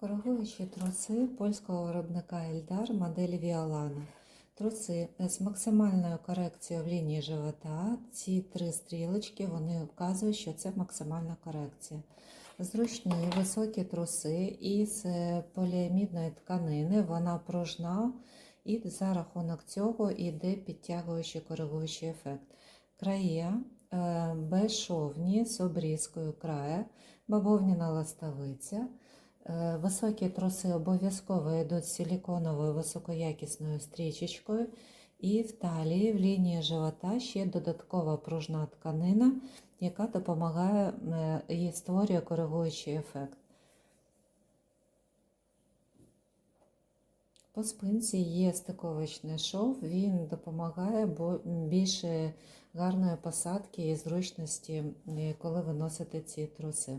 Коригуючі труси польського виробника Ельдар моделі Віолана. Труси з максимальною корекцією в лінії живота. Ці три стрілочки вони вказують, що це максимальна корекція. Зручні високі труси із поліамідної тканини, вона пружна, і за рахунок цього йде підтягуючий коригуючий ефект. Краї е, безшовні з обрізкою края, бавовняна ластовиця. Е, Високі труси обов'язково йдуть силіконовою високоякісною стрічечкою. І в талії, в лінії живота ще додаткова пружна тканина, яка допомагає е, і створює коригуючий ефект. По спинці є стиковочний шов, він допомагає більше гарної посадки і зручності, е, коли ви носите ці труси.